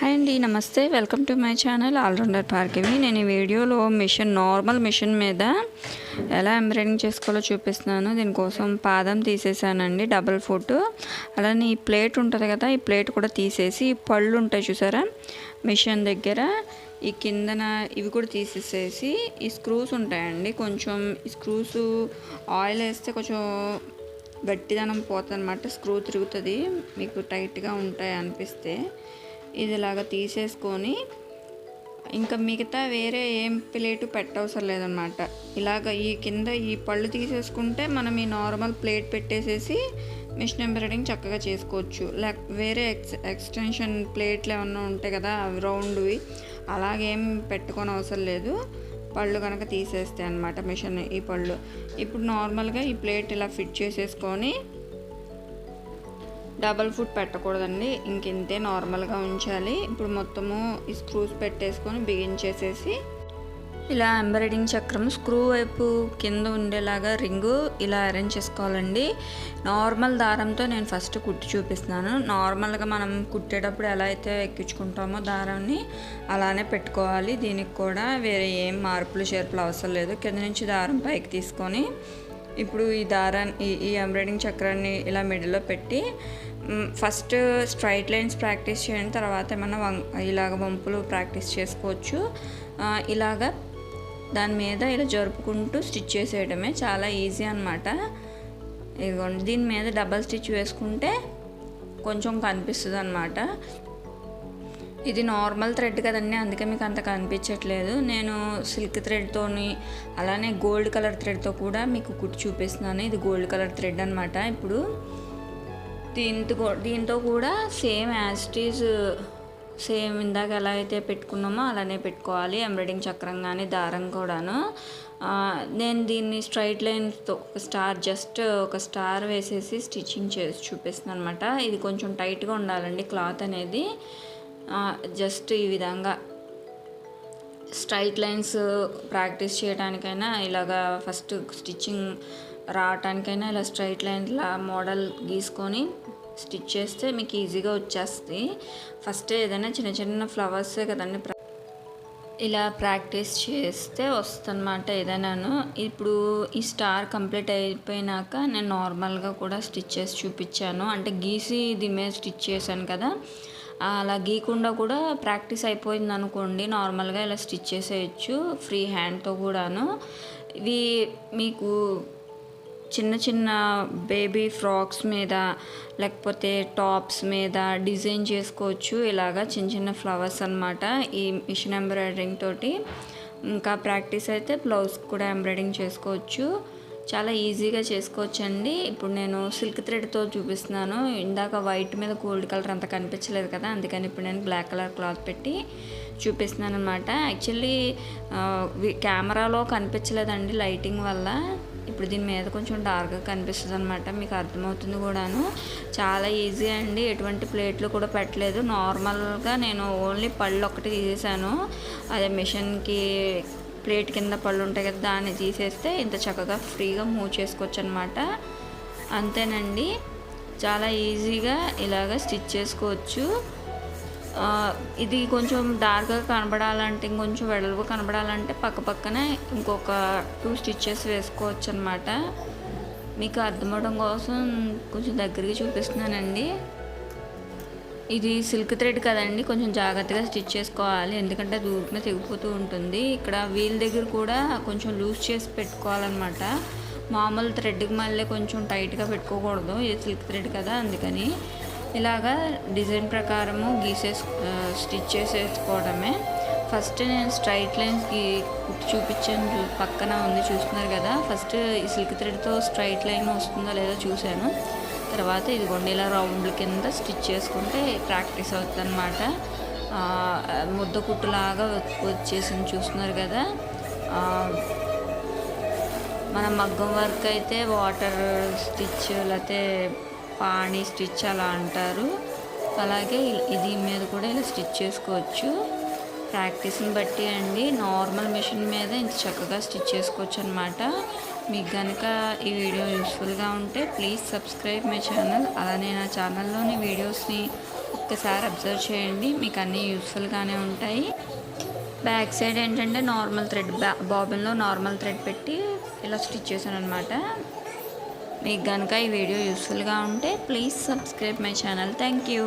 Hi అండి నమస్తే. Welcome to my channel all rounder పార్కివి నేను ఈ వీడియోలో మిషన్ నార్మల్ మిషన్ మీద ఎలా ఎంబ్రాయిడింగ్ చేసుకోవాలో చూపిస్తున్నాను. దీనికోసం పాదం తీసేసానండి డబల్ ఫుట్. అలానే ఈ ప్లేట్ ఉంటుంది కదా ఈ ప్లేట్ కూడా తీసేసి ఈ పళ్ళు ఉంటాయి చూసారా? మిషన్ దగ్గర ఈ కిందన ఇవి కూడా తీసేసేసి ఈ స్క్రూస్ ఉంటాయండి. కొంచెం ఈ స్క్రూస్ ఆయిల్ వేస్తే కొంచెం గట్టిదనం పోతుంది అనమాట స్క్రూ తిరుగుతుంది. మీకు టైట్గా ఉంటాయి అనిపిస్తే ఇది ఇలాగా తీసేసుకొని ఇంకా మిగతా వేరే ఏం ప్లేటు పెట్టవసరం లేదనమాట ఇలాగ ఈ కింద ఈ పళ్ళు తీసేసుకుంటే మనం ఈ నార్మల్ ప్లేట్ పెట్టేసేసి మిషన్ ఎంబ్రాయిడింగ్ చక్కగా చేసుకోవచ్చు. లేక వేరే ఎక్స్ ఎక్స్టెన్షన్ ప్లేట్లు ఏమన్నా ఉంటాయి కదా అవి రౌండ్వి అలాగేం పెట్టుకొని అవసరం లేదు. పళ్ళు కనుక తీసేస్తే అనమాట మిషన్ ఈ పళ్ళు. ఇప్పుడు నార్మల్గా ఈ ప్లేట్ ఇలా ఫిట్ చేసేసుకొని డబల్ ఫుట్ పెట్టకూడదండి. ఇంకింతే నార్మల్గా ఉంచాలి. ఇప్పుడు మొత్తము ఈ స్క్రూస్ పెట్టేసుకొని బిగించేసేసి ఇలా ఎంబ్రాయిడింగ్ చక్రం స్క్రూ వైపు కింద ఉండేలాగా రింగు ఇలా అరేంజ్ చేసుకోవాలండి. నార్మల్ దారంతో నేను ఫస్ట్ కుట్టి చూపిస్తున్నాను. నార్మల్గా మనం కుట్టేటప్పుడు ఎలా అయితే ఎక్కించుకుంటామో దారాన్ని అలానే పెట్టుకోవాలి. దీనికి కూడా వేరే ఏం మార్పులు చేర్పులు అవసరం లేదు. కింద నుంచి దారం పైకి తీసుకొని ఇప్పుడు ఈ దారాన్ని ఈ ఎంబ్రాయిడింగ్ చక్రాన్ని ఇలా మిడిల్లో పెట్టి ఫస్ట్ స్ట్రైట్ లైన్స్ ప్రాక్టీస్ చేయండి తర్వాత ఏమన్నా వం ఇలాగ వంపులు ప్రాక్టీస్ చేసుకోవచ్చు. ఇలాగ దాని మీద ఇలా జరుపుకుంటూ స్టిచ్ చేసేయడమే చాలా ఈజీ అనమాట ఇదిగోండి దీని మీద డబల్ స్టిచ్ వేసుకుంటే కొంచెం కనిపిస్తుంది అనమాట ఇది నార్మల్ థ్రెడ్ కదండి అందుకే మీకు అంత కనిపించట్లేదు. నేను సిల్క్ థ్రెడ్తోని అలానే గోల్డ్ కలర్ థ్రెడ్తో కూడా మీకు కుట్టి చూపిస్తున్నాను. ఇది గోల్డ్ కలర్ థ్రెడ్ అనమాట ఇప్పుడు దీంతో దీంతో కూడా సేమ్ యాస్టీజ్ సేమ్ ఇందాక ఎలా అయితే పెట్టుకున్నామో అలానే పెట్టుకోవాలి. ఎంబ్రాయిడింగ్ చక్రం కానీ దారం కూడాను. నేను దీన్ని స్ట్రైట్ లైన్తో ఒక స్టార్ జస్ట్ ఒక స్టార్ వేసేసి స్టిచ్చింగ్ చేసి చూపిస్తున్నాను అనమాట ఇది కొంచెం టైట్గా ఉండాలండి క్లాత్ అనేది. జస్ట్ ఈ విధంగా స్ట్రైట్ లైన్స్ ప్రాక్టీస్ చేయడానికైనా ఇలాగా ఫస్ట్ స్టిచ్చింగ్ రావటానికైనా ఇలా స్ట్రైట్ లైన్లా మోడల్ గీసుకొని స్టిచ్ చేస్తే మీకు ఈజీగా వచ్చేస్తుంది. ఫస్ట్ ఏదైనా చిన్న చిన్న ఫ్లవర్స్ కదండి ఇలా ప్రాక్టీస్ చేస్తే వస్తుందన్నమాట ఏదైనాను. ఇప్పుడు ఈ స్టార్ కంప్లీట్ అయిపోయినాక నేను నార్మల్గా కూడా స్టిచ్ చేసి చూపించాను. అంటే గీసి దీని మీద స్టిచ్ చేశాను కదా. అలా గీకుండా కూడా ప్రాక్టీస్ అయిపోయింది అనుకోండి నార్మల్గా ఇలా స్టిచ్ చేసేయచ్చు ఫ్రీ హ్యాండ్తో కూడాను. ఇవి మీకు చిన్న చిన్న బేబీ ఫ్రాక్స్ మీద లేకపోతే టాప్స్ మీద డిజైన్ చేసుకోవచ్చు. ఇలాగా చిన్న చిన్న ఫ్లవర్స్ అనమాట ఈ మిషన్ ఎంబ్రాయిడరింగ్ తోటి. ఇంకా ప్రాక్టీస్ అయితే బ్లౌజ్ కూడా ఎంబ్రాయిడింగ్ చేసుకోవచ్చు. చాలా ఈజీగా చేసుకోవచ్చు అండి ఇప్పుడు నేను సిల్క్ థ్రెడ్తో చూపిస్తున్నాను. ఇందాక వైట్ మీద గోల్డ్ కలర్ అంత కనిపించలేదు కదా అందుకని ఇప్పుడు నేను బ్లాక్ కలర్ క్లాత్ పెట్టి చూపిస్తున్నాను అనమాట యాక్చువల్లీ కెమెరాలో కనిపించలేదండి లైటింగ్ వల్ల. ఇప్పుడు దీని మీద కొంచెం డార్క్గా కనిపిస్తుంది అనమాట మీకు అర్థమవుతుంది కూడాను. చాలా ఈజీ అండి ఎటువంటి ప్లేట్లు కూడా పెట్టలేదు. నార్మల్గా నేను ఓన్లీ పళ్ళు ఒకటి తీసేసాను. అదే మిషన్కి ప్లేట్ కింద పళ్ళు ఉంటాయి కదా దాన్ని తీసేస్తే ఇంత చక్కగా ఫ్రీగా మూవ్ చేసుకోవచ్చు అనమాట అంతేనండి. చాలా ఈజీగా ఇలాగ స్టిచ్ చేసుకోవచ్చు. ఇది కొంచెం డార్క్గా కనబడాలంటే ఇంకొంచెం వెడల్పు కనబడాలంటే పక్క పక్కనే ఇంకొక టూ స్టిచ్చెస్ వేసుకోవచ్చు అనమాట మీకు అర్థమవడం కోసం కొంచెం దగ్గరికి చూపిస్తున్నానండి. ఇది సిల్క్ థ్రెడ్ కదండి కొంచెం జాగ్రత్తగా స్టిచ్ చేసుకోవాలి. ఎందుకంటే దూరమే తెగిపోతూ ఉంటుంది. ఇక్కడ వీల్ దగ్గర కూడా కొంచెం లూజ్ చేసి పెట్టుకోవాలన్నమాట. మామూలు థ్రెడ్కి మళ్ళీ కొంచెం టైట్గా పెట్టుకోకూడదు. ఇది సిల్క్ థ్రెడ్ కదా అందుకని ఇలాగా డిజైన్ ప్రకారము గీసేసు స్టిచ్ చేసేసుకోవడమే. ఫస్ట్ నేను స్ట్రైట్ లైన్స్ గీ చూపించాను పక్కన ఉంది చూస్తున్నారు కదా. ఫస్ట్ ఈ సిల్క్ థ్రెడ్తో స్ట్రైట్ లైన్ వస్తుందో లేదో చూశాను. తర్వాత ఇదిగోండి ఇలా రౌండ్ల కింద స్టిచ్ చేసుకుంటే ప్రాక్టీస్ అవుతుంది అనమాట ముద్ద కుట్టులాగా వచ్చేసింది చూస్తున్నారు కదా. మన మగ్గం వర్క్ అయితే వాటర్ స్టిచ్ లేకపోతే పాణి స్టిచ్ అలా అంటారు. అలాగే ఇది మీద కూడా ఇలా స్టిచ్ చేసుకోవచ్చు. ప్రాక్టీస్ని బట్టి అండి నార్మల్ మిషన్ మీద ఇంత చక్కగా స్టిచ్ చేసుకోవచ్చు అనమాట మీకు కనుక ఈ వీడియో యూస్ఫుల్గా ఉంటే ప్లీజ్ సబ్స్క్రైబ్ మై ఛానల్ అలానే నా ఛానల్లోని వీడియోస్ని ఒక్కసారి అబ్జర్వ్ చేయండి. మీకు అన్నీ యూస్ఫుల్గానే ఉంటాయి. బ్యాక్ సైడ్ ఏంటంటే నార్మల్ థ్రెడ్ బాబిన్లో నార్మల్ థ్రెడ్ పెట్టి ఇలా స్టిచ్ చేశాను అనమాట మీకు కనుక ఈ వీడియో యూస్ఫుల్గా ఉంటే please subscribe my channel thank you